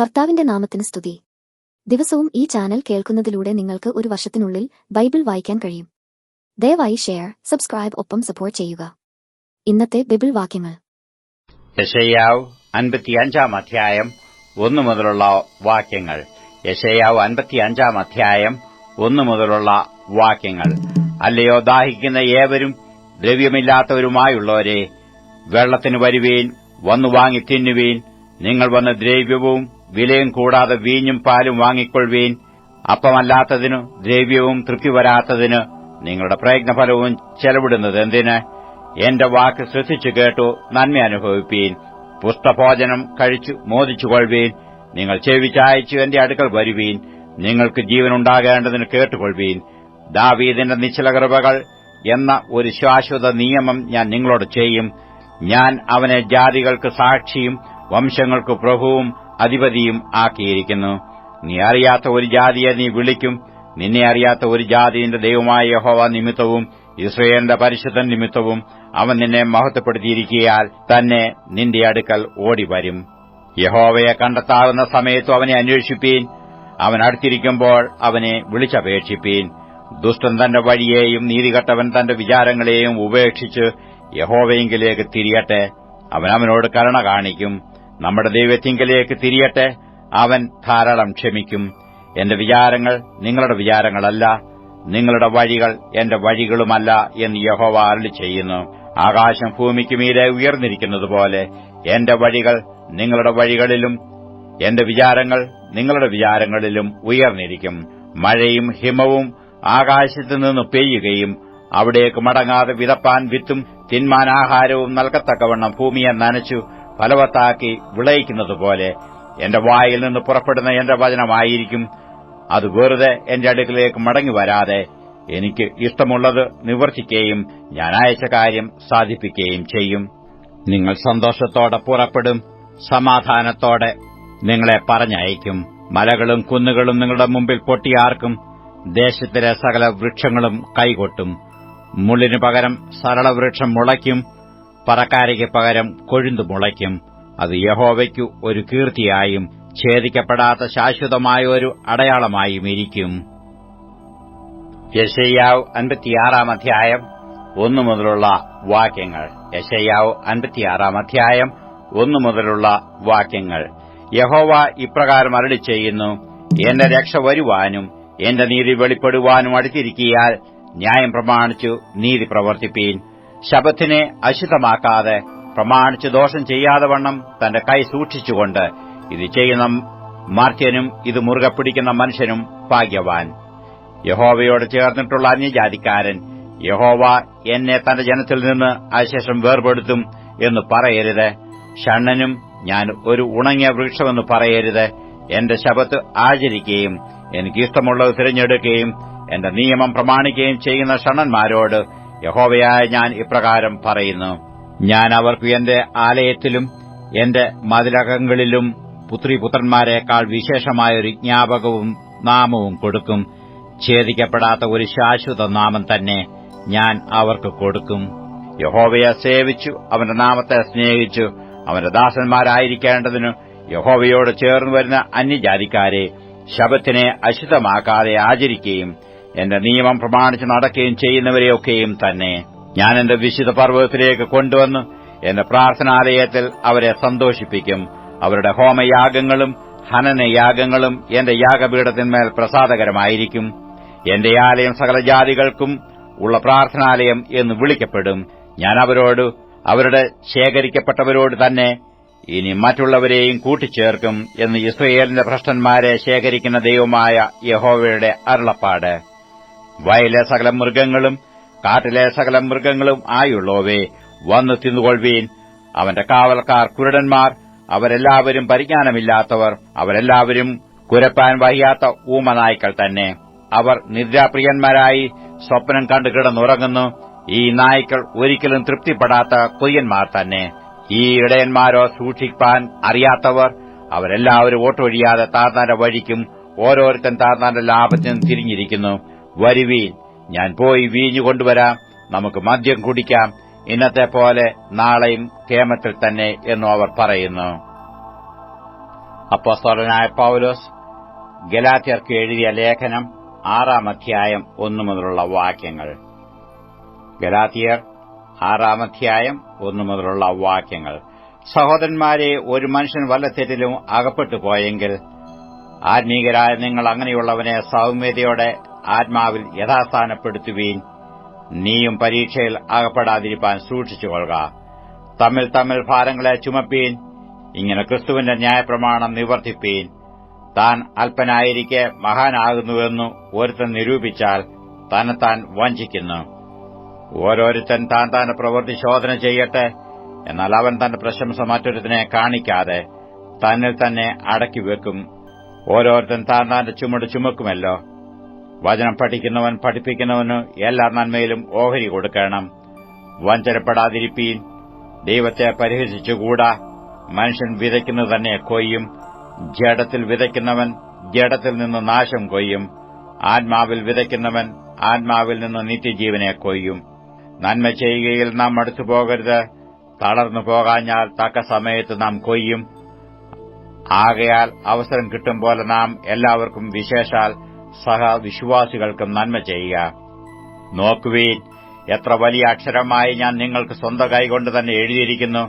കർത്താവിന്റെ നാമത്തിന് സ്തുതി. ദിവസവും ഈ ചാനൽ കേൾക്കുന്നതിലൂടെ നിങ്ങൾക്ക് ഒരു വർഷത്തിനുള്ളിൽ ബൈബിൾ വായിക്കാൻ കഴിയും. ദയവായി ഷെയർ സബ്സ്ക്രൈബ് ഒപ്പം സപ്പോർട്ട് ചെയ്യുക. ഇന്നത്തെ ബൈബിൾ വാക്യങ്ങൾ. യശയാവ് അൻപത്തിയഞ്ചാം അധ്യായം ഒന്നു മുതലുള്ള വാക്യങ്ങൾ. യശയാവ് അൻപത്തിയഞ്ചാം അധ്യായം ഒന്നു മുതലുള്ള വാക്യങ്ങൾ. അല്ലയോ ദാഹിക്കുന്ന ഏവരും ദ്രവ്യമില്ലാത്തവരുമായുള്ളവരെ വെള്ളത്തിന് വരുവീൻ വന്നു വാങ്ങി തിന്നുവീൻ നിങ്ങൾ വന്ന ദ്രവ്യവും വിലയും കൂടാതെ വീഞ്ഞും പാലും വാങ്ങിക്കൊള്ളുവീൻ. അപ്പമല്ലാത്തതിനു ദ്രവ്യവും തൃപ്തി വരാത്തതിന് നിങ്ങളുടെ പ്രയത്നഫലവും ചെലവിടുന്നത് എന്തിന്? എന്റെ വാക്ക് ശ്രദ്ധിച്ചു കേട്ടു നന്മ അനുഭവിപ്പീൻ. പുഷ്പഭോജനം കഴിച്ചു മോദിച്ചുകൊള്ളുവീൻ. നിങ്ങൾ ചെവിച്ചായച്ചു എന്റെ അടുക്കൽ വരുവീൻ. നിങ്ങൾക്ക് ജീവനുണ്ടാകേണ്ടതിന് കേട്ടുകൊള്ളുവീൻ. ദാവീദിന്റെ നിശ്ചല കൃപകൾ എന്ന ഒരു ശാശ്വത നിയമം ഞാൻ നിങ്ങളോട് ചെയ്യും. ഞാൻ അവനെ ജാതികൾക്ക് സാക്ഷിയും വംശങ്ങൾക്ക് പ്രഭുവും അധിപതിയും ആക്കിയിരിക്കുന്നു. നീ അറിയാത്ത ഒരു ജാതിയെ നീ വിളിക്കും. നിന്നെ അറിയാത്ത ഒരു ജാതിന്റെ ദൈവമായ യഹോവ നിമിത്തവും ഇസ്രയേലിന്റെ പരിശുദ്ധൻ നിമിത്തവും അവൻ നിന്നെ മഹത്വപ്പെടുത്തിയിരിക്കയാൽ തന്നെ നിന്റെ അടുക്കൽ ഓടിവരും. യഹോവയെ കണ്ടെത്താവുന്ന സമയത്തും അവനെ അന്വേഷിപ്പീൻ. അവൻ അടുത്തിരിക്കുമ്പോൾ അവനെ വിളിച്ചപേക്ഷിപ്പീൻ. ദുഷ്ടൻ തന്റെ വഴിയെയും നീതികെട്ടവൻ തന്റെ വിചാരങ്ങളെയും ഉപേക്ഷിച്ച് യഹോവയെങ്കിലേക്ക് തിരിയട്ടെ. അവൻ അവനോട് കരുണ കാണിക്കും. നമ്മുടെ ദൈവത്തിങ്കിലേക്ക് തിരിയട്ടെ. അവൻ ധാരാളം ക്ഷമിക്കും. എന്റെ വിചാരങ്ങൾ നിങ്ങളുടെ വിചാരങ്ങളല്ല. നിങ്ങളുടെ വഴികൾ എന്റെ വഴികളുമല്ല എന്ന് യഹോവ അരളി ചെയ്യുന്നു. ആകാശം ഭൂമിക്ക് മീരെ ഉയർന്നിരിക്കുന്നതുപോലെ എന്റെ വഴികൾ നിങ്ങളുടെ വഴികളിലും എന്റെ വിചാരങ്ങൾ നിങ്ങളുടെ വിചാരങ്ങളിലും ഉയർന്നിരിക്കും. മഴയും ഹിമവും ആകാശത്തു നിന്ന് പെയ്യുകയും അവിടേക്ക് മടങ്ങാതെ വിതപ്പാൻ വിത്തും തിന്മാൻ ആഹാരവും നൽകത്തക്കവണ്ണം ഭൂമിയെ നനച്ചു ഫലവത്താക്കി വിളയിക്കുന്നതുപോലെ എന്റെ വായിൽ നിന്ന് പുറപ്പെടുന്ന എന്റെ വചനമായിരിക്കും. അത് വെറുതെ എന്റെ അടുക്കിലേക്ക് മടങ്ങി വരാതെ എനിക്ക് ഇഷ്ടമുള്ളത് നിവർത്തിക്കുകയും ഞാൻ അയച്ച കാര്യം സാധിപ്പിക്കുകയും ചെയ്യും. നിങ്ങൾ സന്തോഷത്തോടെ പുറപ്പെടും സമാധാനത്തോടെ നിങ്ങളെ പറഞ്ഞയക്കും. മലകളും കുന്നുകളും നിങ്ങളുടെ മുമ്പിൽ പൊട്ടിയാർക്കും ദേശത്തിലെ സകല വൃക്ഷങ്ങളും കൈകൊട്ടും. മുള്ളിനു പകരം സരളവൃക്ഷം മുളയ്ക്കും പറക്കാരയ്ക്ക് പകരം കൊഴുന്തു മുളയ്ക്കും. അത് യഹോവയ്ക്കു ഒരു കീർത്തിയായും ഛേദിക്കപ്പെടാത്ത ശാശ്വതമായ ഒരു അടയാളമായും ഇരിക്കും. യശയ്യാവ് അൻപത്തിയാറാം അധ്യായം ഒന്നു മുതലുള്ള വാക്യങ്ങൾ. യശയ്യാവ് അൻപത്തിയാറാം അധ്യായം ഒന്നു മുതലുള്ള വാക്യങ്ങൾ. യഹോവ ഇപ്രകാരം അരളി ചെയ്യുന്നു എന്റെ രക്ഷ വരുവാനും എന്റെ നീതി വെളിപ്പെടുവാനും അടുത്തിരിക്കിയാൽ ന്യായം പ്രമാണിച്ചു നീതി പ്രവർത്തിപ്പീൻ. ശബത്തിനെ അശുദ്ധമാക്കാതെ പ്രമാണിച്ച് ദോഷം ചെയ്യാതെ വണ്ണം തന്റെ കൈ സൂക്ഷിച്ചുകൊണ്ട് ഇത് ചെയ്യുന്ന മാർത്യനും ഇത് മുറുകെ പിടിക്കുന്ന മനുഷ്യനും ഭാഗ്യവാൻ. യഹോവയോട് ചേർന്നിട്ടുള്ള അന്യജാതിക്കാരൻ യഹോവ എന്നെ തന്റെ ജനത്തിൽ നിന്ന് അശേഷം വേർപെടുത്തും എന്ന് പറയരുത്. ഷണ്ണനും ഞാൻ ഒരു ഉണങ്ങിയ വൃക്ഷമെന്ന് പറയരുത്. എന്റെ ശബത്ത് ആചരിക്കുകയും എനിക്കിഷ്ടമുള്ളത് തിരഞ്ഞെടുക്കുകയും എന്റെ നിയമം പ്രമാണിക്കുകയും ചെയ്യുന്ന ഷണ്ണന്മാരോട് യഹോവയായ ഞാൻ ഇപ്രകാരം പറയുന്നു. ഞാൻ അവർക്ക് എന്റെ ആലയത്തിലും എന്റെ മതിലകങ്ങളിലും പുത്രിപുത്രന്മാരെക്കാൾ വിശേഷമായൊരു ജ്ഞാപകവും നാമവും കൊടുക്കും. ഛേദിക്കപ്പെടാത്ത ഒരു ശാശ്വത നാമം തന്നെ ഞാൻ അവർക്ക് കൊടുക്കും. യഹോവയെ സേവിച്ചു അവന്റെ നാമത്തെ സ്നേഹിച്ചു. അവന്റെ ദാസന്മാരായിരിക്കേണ്ടതിനു യഹോവയോട് ചേർന്നു വരുന്ന അന്യജാതിക്കാരെ ശബത്തിനെ അശുദ്ധമാക്കാതെ ആചരിക്കുകയും എന്റെ നിയമം പ്രമാണിച്ച് നടക്കുകയും ചെയ്യുന്നവരെയൊക്കെയും തന്നെ ഞാൻ എന്റെ വിശുദ്ധ പർവതത്തിലേക്ക് കൊണ്ടുവന്ന് എന്റെ പ്രാർത്ഥനാലയത്തിൽ അവരെ സന്തോഷിപ്പിക്കും. അവരുടെ ഹോമയാഗങ്ങളും ഹനനയാഗങ്ങളും എന്റെ യാഗപീഠത്തിന്മേൽ പ്രസാദകരമായിരിക്കും. എന്റെ ആലയം സകല ജാതികൾക്കും ഉള്ള പ്രാർത്ഥനാലയം എന്ന് വിളിക്കപ്പെടും. ഞാൻ അവരോട് അവരുടെ ശേഖരിക്കപ്പെട്ടവരോട് തന്നെ ഇനി മറ്റുള്ളവരെയും കൂട്ടിച്ചേർക്കും എന്ന് ഇസ്രയേലിന്റെ ഭ്രഷ്ടന്മാരെ ശേഖരിക്കുന്ന ദൈവമായ യഹോവയുടെ അരുളപ്പാട്. വയലെ സകല മൃഗങ്ങളും കാട്ടിലെ സകല മൃഗങ്ങളും ആയുള്ളവേ വന്നു തിന്നുകൊള്ളുവീൻ. അവന്റെ കാവൽക്കാർ കുരുടന്മാർ അവരെല്ലാവരും പരിജ്ഞാനമില്ലാത്തവർ അവരെല്ലാവരും കുരപ്പാൻ വഹിയാത്ത ഊമനായ്ക്കൾ തന്നെ. അവർ നിദ്രാപ്രിയന്മാരായി സ്വപ്നം കണ്ടു കിടന്നുറങ്ങുന്നു. ഈ നായ്ക്കൾ ഒരിക്കലും തൃപ്തിപ്പെടാത്ത കൊയ്യന്മാർ തന്നെ. ഈ ഇടയന്മാരോ സൂക്ഷിപ്പാൻ അറിയാത്തവർ അവരെല്ലാവരും ഓട്ടൊഴിയാതെ താർന്നാന്റെ വഴിക്കും ഓരോരുത്തൻ താർന്നാന്റെ ലാഭത്തിനും തിരിഞ്ഞിരിക്കുന്നു. വരുവീൻ. ഞാൻ പോയി വീഞ്ഞു കൊണ്ടുവരാം. നമുക്ക് മദ്യം കുടിക്കാം. ഇന്നത്തെ പോലെ നാളെയും കേമത്തിൽ തന്നെ എന്നു അവർ പറയുന്നു. അപ്പോസ്തോലനായ പൌലോസ് ഗലാത്യർക്ക് എഴുതിയ ലേഖനം ആറാം അധ്യായം ഒന്നു മുതലുള്ള വാക്യങ്ങൾ. ഗലാത്തിയർ ആറാം അധ്യായം ഒന്നു മുതലുള്ള വാക്യങ്ങൾ. സഹോദരന്മാരെ ഒരു മനുഷ്യൻ വല്ല തെറ്റിലും അകപ്പെട്ടു പോയെങ്കിൽ ആത്മീകരായ നിങ്ങൾ അങ്ങനെയുള്ളവനെ സൗമ്യതയോടെ ആത്മാവിൽ യഥാസ്ഥാനപ്പെടുത്തുവീൻ. നീയും പരീക്ഷയിൽ അകപ്പെടാതിരിപ്പാൻ സൂക്ഷിച്ചുകൊള്ളുക. തമ്മിൽ തമ്മിൽ ഭാരങ്ങളെ ചുമപ്പീൻ. ഇങ്ങനെ ക്രിസ്തുവിന്റെ ന്യായപ്രമാണം നിവർത്തിപ്പീൻ. താൻ അല്പനായിരിക്കെ മഹാനാകുന്നുവെന്നു ഒരുത്തൻ നിരൂപിച്ചാൽ തന്നെത്താൻ വഞ്ചിക്കുന്നു. ഓരോരുത്തൻ താൻ താന്റെ പ്രവൃത്തി ശോധന ചെയ്യട്ടെ എന്നാൽ അവൻ തന്റെ പ്രശംസ മറ്റൊരുത്തിനെ കാണിക്കാതെ തന്നിൽ തന്നെ അടക്കി വെക്കും. ഓരോരുത്തൻ താൻ താന്റെ ചുമട് ചുമക്കുമല്ലോ. വചനം പഠിക്കുന്നവൻ പഠിപ്പിക്കുന്നവന് എല്ലാ നന്മയിലും ഓഹരി കൊടുക്കണം. വഞ്ചനപ്പെടാതിരിപ്പീൻ. ദൈവത്തെ പരിഹസിച്ചുകൂടാ. മനുഷ്യൻ വിതയ്ക്കുന്നത് തന്നെ കൊയ്യും. ജഡത്തിൽ വിതയ്ക്കുന്നവൻ ജഡത്തിൽ നിന്ന് നാശം കൊയ്യും. ആത്മാവിൽ വിതയ്ക്കുന്നവൻ ആത്മാവിൽ നിന്ന് നിത്യജീവനെ കൊയ്യും. നന്മ ചെയ്യുകയിൽ നാം അടുത്തു പോകരുത്. തളർന്നു പോകാഞ്ഞാൽ തക്ക സമയത്ത് നാം കൊയ്യും. ആകയാൽ അവസരം കിട്ടും പോലെ നാം എല്ലാവർക്കും വിശേഷാൽ സഹവിശ്വാസികൾക്കും നന്മ ചെയ്യുക. നോക്കുവീൻ എത്ര വലിയ അക്ഷരമായി ഞാൻ നിങ്ങൾക്ക് സ്വന്തം കൈകൊണ്ട് തന്നെ എഴുതിയിരിക്കുന്നു.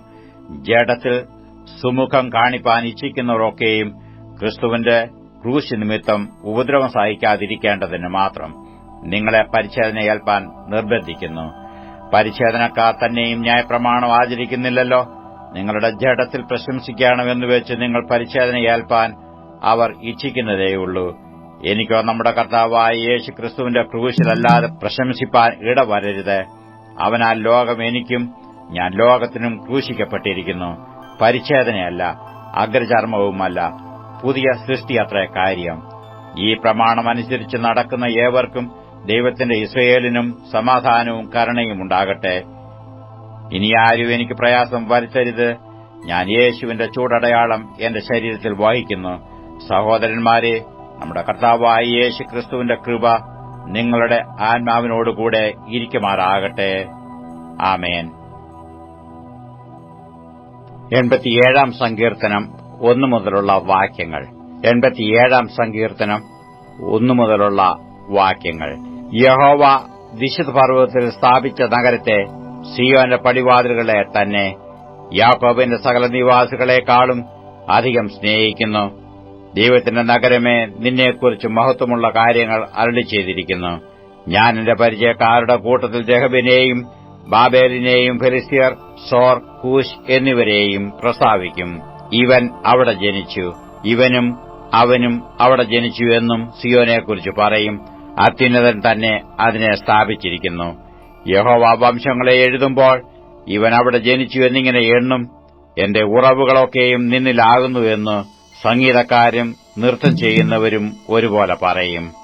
ജഡത്തിൽ സുമുഖം കാണിപ്പാൻ ഇച്ഛിക്കുന്നവരൊക്കെയും ക്രിസ്തുവിന്റെ ക്രൂശ് നിമിത്തം ഉപദ്രവം സഹിക്കാതിരിക്കേണ്ടതിന് മാത്രം നിങ്ങളെ പരിച്ഛേദന ഏൽപ്പാൻ നിർബന്ധിക്കുന്നു. പരിച്ഛേദനക്കാർ തന്നെയും ന്യായപ്രമാണം ആചരിക്കുന്നില്ലല്ലോ. നിങ്ങളുടെ ജഡത്തിൽ പ്രശംസിക്കണമെന്ന് വെച്ച് നിങ്ങൾ പരിച്ഛേദന ഏൽപ്പാൻ അവർ ഇച്ഛിക്കുന്നതേയുള്ളൂ. എനിക്കോ നമ്മുടെ കർത്താവായ യേശു ക്രിസ്തുവിന്റെ ക്രൂശിലല്ലാതെ പ്രശംസിപ്പാൻ ഇടവരരുത്. അവനാൽ ലോകം എനിക്കും ഞാൻ ലോകത്തിനും ക്രൂശിക്കപ്പെട്ടിരിക്കുന്നു. പരിച്ഛേദനയല്ല അഗ്രചർമ്മവുമല്ല. പുതിയ സൃഷ്ടിയത്രേ കാര്യം. ഈ പ്രമാണമനുസരിച്ച് നടക്കുന്ന ഏവർക്കും ദൈവത്തിന്റെ ഇസ്രയേലിനും സമാധാനവും കരുണയും ഉണ്ടാകട്ടെ. ഇനി ആരും എനിക്ക് പ്രയാസം വരുത്തരുത്. ഞാൻ യേശുവിന്റെ ചൂടടയാളം എന്റെ ശരീരത്തിൽ വഹിക്കുന്നു. സഹോദരന്മാരെ നമ്മുടെ കർത്താവായ യേശു ക്രിസ്തുവിന്റെ കൃപ നിങ്ങളുടെ ആത്മാവിനോടുകൂടെ ഇരിക്കുമാറാകട്ടെ. ആമേൻ. എൺപത്തിയേഴാം സങ്കീർത്തനം ഒന്നു മുതലുള്ള വാക്യങ്ങൾ. എൺപത്തിയേഴാം സങ്കീർത്തനം ഒന്നു മുതലുള്ള വാക്യങ്ങൾ. യഹോവ വിശുദ്ധ പർവതത്തിൽ സ്ഥാപിച്ച നഗരത്തെ സിയോന്റെ പടിവാതിലുകളെ തന്നെ യാക്കോബിന്റെ സകല നിവാസികളെക്കാളും അധികം സ്നേഹിക്കുന്നു. ദൈവത്തിന്റെ നഗരമേ നിന്നെക്കുറിച്ച് മഹത്വമുള്ള കാര്യങ്ങൾ അരളി ചെയ്തിരിക്കുന്നു. ഞാൻ എന്റെ പരിചയക്കാരുടെ കൂട്ടത്തിൽ ജഹബിനെയും ബാബേലിനെയും ഫെലിസ്തീർ സോർ കൂശ് എന്നിവരെയും പ്രസ്താവിക്കും. ഇവൻ അവിടെ ജനിച്ചു. ഇവനും അവനും അവിടെ ജനിച്ചു എന്നും സിയോനെക്കുറിച്ച് പറയും. അത്യുന്നതൻ തന്നെ അതിനെ സ്ഥാപിച്ചിരിക്കുന്നു. യഹോവ വംശങ്ങളെ എഴുതുമ്പോൾ ഇവൻ അവിടെ ജനിച്ചു എന്നിങ്ങനെ എണ്ണും. എന്റെ ഉറവുകളൊക്കെയും നിന്നിലാകുന്നു എന്ന് സംഗീതക്കാരും നൃത്തം ചെയ്യുന്നവരും ഒരുപോലെ പറയും.